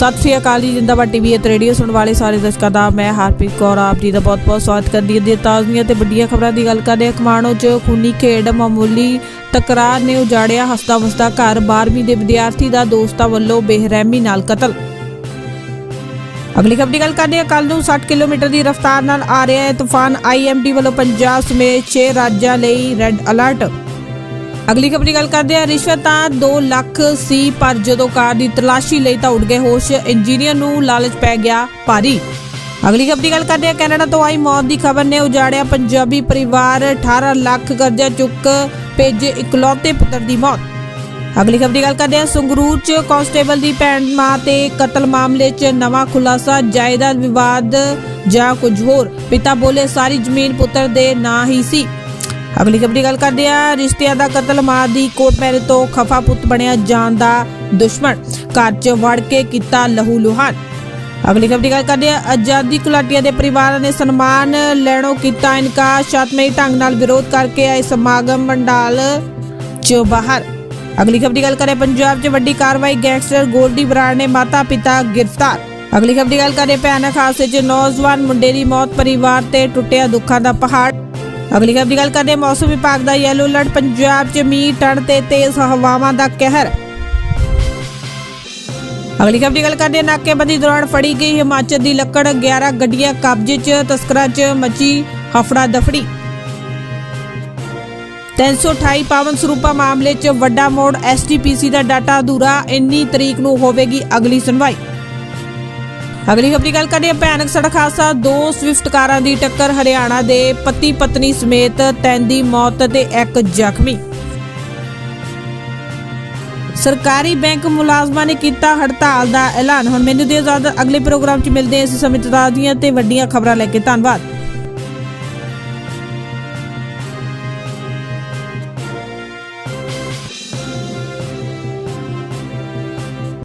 ਸਤਿ ਸ੍ਰੀ ਅਕਾਲ ਜੀ, ਜਿੰਦਾਬਾਦ ਟੀਵੀ ਅਤੇ ਰੇਡੀਓ ਸੁਣਨ ਵਾਲੇ ਸਾਰੇ ਦਰਸ਼ਕਾਂ ਦਾ, ਮੈਂ ਹਰਪ੍ਰੀਤ ਕੌਰ, ਆਪ ਜੀ ਦਾ ਬਹੁਤ-ਬਹੁਤ ਸਵਾਗਤ ਕਰਦੀ ਹਾਂ। ਦੀ ਤਾਜ਼ੀਆਂ ਤੇ ਵੱਡੀਆਂ ਖਬਰਾਂ ਦੀ ਗੱਲ ਕਰਦੇ ਹਾਂ। ਖਮਾਣੋ 'ਚ ਖੂਨੀ ਖੇਡ ਮਾਮੂਲੀ ਤਕਰਾਰ ਨੇ ਉਜਾੜਿਆ ਹਸਦਾ ਵਸਦਾ ਘਰ। 12ਵੀਂ ਦੇ ਵਿਦਿਆਰਥੀ ਦਾ ਦੋਸਤਾਂ ਵੱਲੋਂ ਬੇਰਹਿਮੀ ਨਾਲ ਕਤਲ। ਅਗਲੀ ਖਬਰ ਦੀ ਗੱਲ ਕਰਦੇ ਹਾਂ। ਕੱਲ ਨੂੰ 60 ਕਿਲੋਮੀਟਰ ਦੀ ਰਫ਼ਤਾਰ ਨਾਲ ਆ ਰਿਹਾ ਹੈ। ਤੂਫਾਨ ਆਈਐਮਡੀ ਵੱਲੋਂ ਪੰਜਾਬ ਸਮੇਤ 6 ਰਾਜਾਂ ਲਈ ਰੈੱਡ ਅਲਰਟ। ਅਗਲੀ ਖਬਰ ਦੀ ਗੱਲ ਕਰਦੇ ਹਾਂ। ਰਿਸ਼ਵਤ ਤਾਂ 2 ਲੱਖ ਸੀ, ਪਰ ਜਦੋਂ ਕਾਰ ਦੀ ਤਲਾਸ਼ੀ ਲਈ ਤਾਂ ਉੱਡ ਗਏ ਹੋਸ਼। ਇੰਜੀਨੀਅਰ ਨੂੰ ਲਾਲਚ ਪੈ ਗਿਆ ਭਾਰੀ। ਅਗਲੀ ਖਬਰ ਦੀ ਗੱਲ ਕਰਦੇ ਹਾਂ। ਕੈਨੇਡਾ ਤੋਂ ਆਈ ਮੌਤ ਦੀ ਖਬਰ ਨੇ ਉਜਾੜਿਆ ਪੰਜਾਬੀ ਪਰਿਵਾਰ। 18 ਲੱਖ ਕਰਜ਼ਾ ਚੁੱਕ ਭੇਜੇ ਇਕਲੌਤੇ ਪੁੱਤਰ ਦੀ ਮੌਤ। ਅਗਲੀ ਖਬਰ ਦੀ ਗੱਲ ਕਰਦੇ ਹਾਂ। ਸੰਗਰੂਰ ਚ ਕਾਂਸਟੇਬਲ ਦੀ ਭੈਣ ਮਾਂ ਤੇ ਕਤਲ ਮਾਮਲੇ 'ਚ ਨਵਾਂ ਖੁਲਾਸਾ, ਜਾਇਦਾਦ ਵਿਵਾਦ ਜਾਂ ਕੁਝ ਹੋਰ। ਪਿਤਾ ਬੋਲੇ, ਸਾਰੀ ਜ਼ਮੀਨ ਪੁੱਤਰ ਦੇ ਨਾਂ ਹੀ ਸੀ। ਅਗਲੀ ਖਬਰ ਦੀ ਗੱਲ ਕਰਦੇ ਹਾਂ, ਰਿਸ਼ਤਿਆਂ ਦਾ ਕਤਲ, ਮਾਂ ਦੀ ਕੋਟ ਪੈਰੇ ਤੋਂ ਖਫਾ ਪੁੱਤ ਬਣਿਆ ਜਾਨ ਦਾ ਦੁਸ਼ਮਣ, ਘਰ 'ਚ ਵੜ ਕੇ ਕੀਤਾ ਲਹੂ ਲੁਹਾਨ। ਅਗਲੀ ਖਬਰ ਦੀ ਗੱਲ ਕਰਦੇ ਹਾਂ, ਆਜ਼ਾਦੀ ਕੁਲਾਟੀਆਂ ਦੇ ਪਰਿਵਾਰਾਂ ਨੇ ਸਨਮਾਨ ਲੈਣੋਂ ਕੀਤਾ ਇਨਕਾਰ, ਸ਼ਾਤਮਈ ਢੰਗ ਨਾਲ ਵਿਰੋਧ ਕਰਕੇ ਆਏ ਸਮਾਗਮ ਮੰਡਾਲ 'ਚ ਬਾਹਰ। ਅਗਲੀ ਖਬਰ ਦੀ ਗੱਲ ਕਰੇ ਪੰਜਾਬ 'ਚ ਵੱਡੀ ਕਾਰਵਾਈ ਗੈਂਗਸਟਰ ਗੋਲਡੀ ਬਰਾੜ ਨੇ ਮਾਤਾ ਪਿਤਾ ਗ੍ਰਿਫਤਾਰ। ਅਗਲੀ ਖਬਰ ਦੀ ਗੱਲ ਕਰੇ ਭਿਆਨਕ ਹਾਦਸੇ 'ਚ ਨੌਜਵਾਨ ਮੁੰਡੇ ਦੀ ਮੌਤ, ਪਰਿਵਾਰ ਤੇ ਟੁੱਟਿਆ ਦੁੱਖਾਂ ਦਾ ਪਹਾੜ। ਅਗਲੀ ਖਬਰ ਦੀ ਗੱਲ ਕਰਦੇ ਮੌਸਮ ਵਿਭਾਗ ਦਾ ਯੈਲੋ ਅਲਰਟ ਪੰਜਾਬ 'ਚ ਮੀਂਹ ਟਣ ਤੇ ਤੇਜ਼ ਹਵਾਵਾਂ ਦਾ ਕਹਿਰ। ਅਗਲੀ ਖਬਰ ਦੀ ਗੱਲ ਕਰਦੇ ਨਾਕੇਬੰਦੀ ਦੌਰਾਨ ਫੜੀ ਗਈ ਹਿਮਾਚਲ ਦੀ ਲੱਕੜ 11 ਗੱਡੀਆਂ ਕਬਜ਼ੇ 'ਚ, ਤਸਕਰਾਂ 'ਚ ਮਚੀ ਹਫੜਾ ਦਫੜੀ। 328 ਪਾਵਨ ਸਰੂਪਾ ਮਾਮਲੇ 'ਚ ਵੱਡਾ ਮੋੜ ਐਸਟੀਪੀਸੀ ਦਾ ਡਾਟਾ ਅਧੂਰਾ, ਇੰਨੀ ਤਰੀਕ ਨੂੰ ਹੋਵੇਗੀ ਅਗਲੀ ਸੁਣਵਾਈ। ਅਗਲੀ ਖਬਰ ਦੀ ਗੱਲ ਕਰਦੇ ਹਾਂ, ਭਿਆਨਕ ਸੜਕ ਹਾਦਸਾ, ਦੋ ਸਵਿਫਟ ਕਾਰਾਂ ਦੀ ਟੱਕਰ ਹਰਿਆਣਾ ਦੇ ਪਤੀ ਪਤਨੀ ਸਮੇਤ ਤਿੰਨ ਦੀ ਮੌਤ ਤੇ ਇੱਕ ਜ਼ਖਮੀ। ਸਰਕਾਰੀ ਬੈਂਕ ਮੁਲਾਜ਼ਮਾਂ ਨੇ ਕੀਤਾ ਹੜਤਾਲ ਦਾ ਐਲਾਨ। ਹੁਣ ਮੈਨੂੰ ਦਿਓ ਇਜਾਜ਼ਤ, ਅਗਲੇ ਪ੍ਰੋਗਰਾਮ 'ਚ ਮਿਲਦੇ ਹਾਂ ਇਸ ਸਮੇਂ ਤਾਜ਼ੀਆਂ ਤੇ ਵੱਡੀਆਂ ਖਬਰਾਂ ਲੈ ਕੇ। ਧੰਨਵਾਦ।